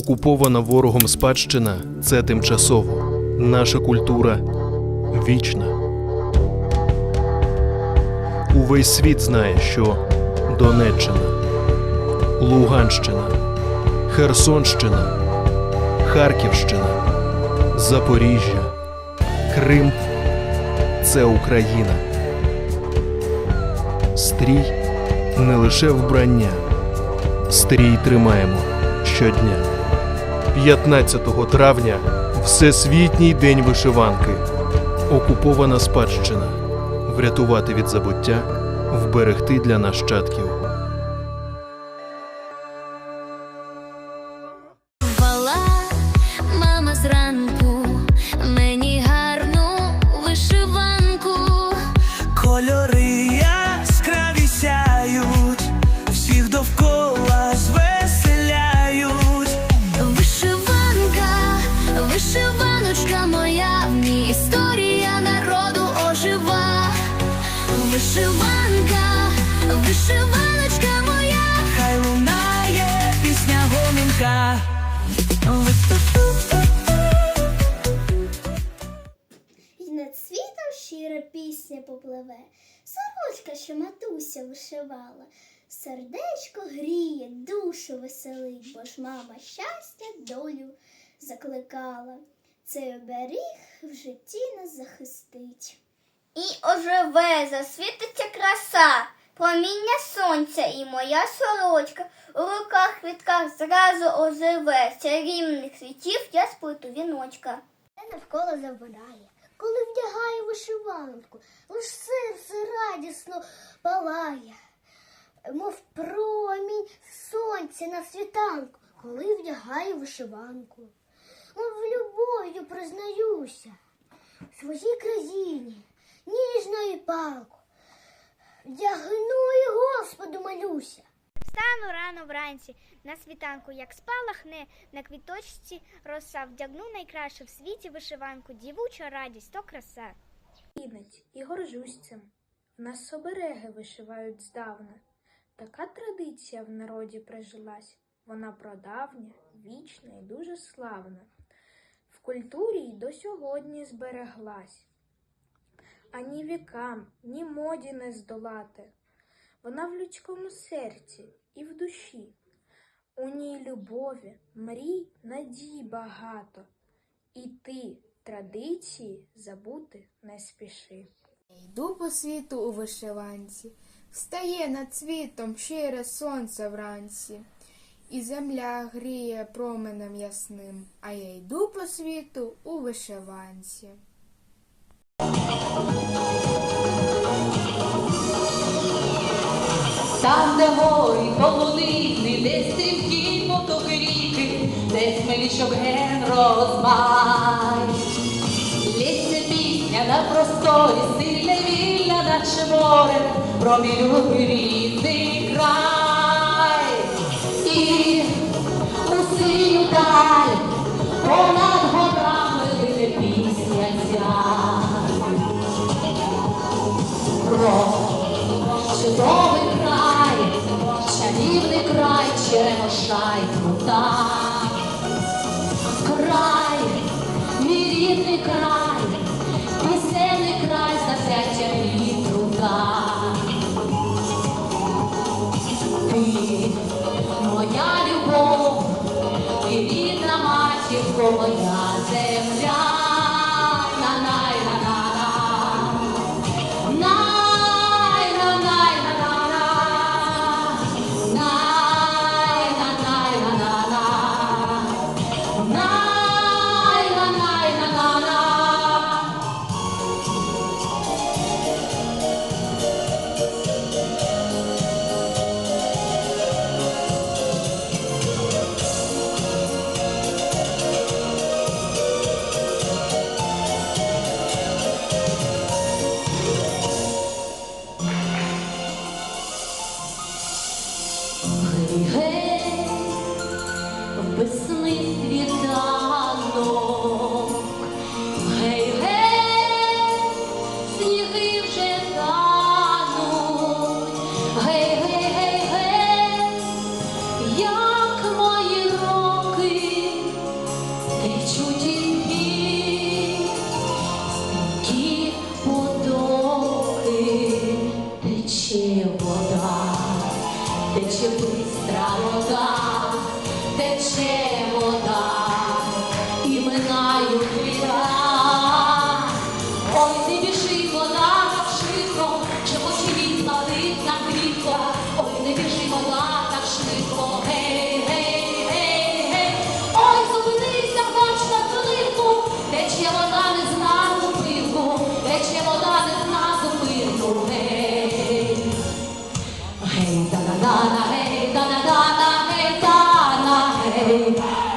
Окупована ворогом спадщина це тимчасово. Наша культура вічна. Увесь світ знає, що Донеччина, Луганщина, Херсонщина, Харківщина, Запоріжжя, Крим це Україна. Стрій не лише вбрання. Стрій тримаємо щодня. 15 травня Всесвітній день вишиванки. Окупована спадщина. Врятувати від забуття, вберегти для нащадків. Попливе, сорочка, що матуся вишивала, сердечко гріє, душу веселить, бо ж мама щастя долю закликала. Цей оберіг в житті нас захистить. І оживе, засвітиться краса, проміння сонця і моя сорочка. У руках квітках зразу оживе, чарівних світів я сплету віночка. Навколо завмирає, коли вдягає вишиванку, лиш серце радісно палає, мов промінь сонця на світанку, коли вдягає вишиванку. Мов любов'ю признаюся своїй країні, ніжно і палку. Вдягну і Господу молюся. Встану рано вранці, на світанку, як спалахне, на квіточці роса, вдягну найкращу в світі вишиванку, дівуча радість, то краса. Інець і горжусь цим. В нас обереги вишивають здавна. Така традиція в народі прижилась. Вона прадавня, вічна і дуже славна. В культурі й до сьогодні збереглась. Ані вікам, ні моді не здолати. Вона в людському серці і в душі. У ній любові, мрій, надій багато. І ти традиції забути не спіши. Йду по світу у вишиванці, встає над світом щире сонце вранці, і земля гріє променем ясним, а я йду по світу у вишиванці. Там, де гори, полонини, де стрімкі потоки ріки, де смелішок ген розмай. Лється пісня на просторі, сильне вільна, наче море, про рідний край. І у синю даль, понад горами пісня ця. Про чудовий черемоша крута. Край, мій рідний край, пісенний край, за і труда. Ти моя любов, ти рідна матірко, моя земля. чего да, до чего страго да, до чего. 一百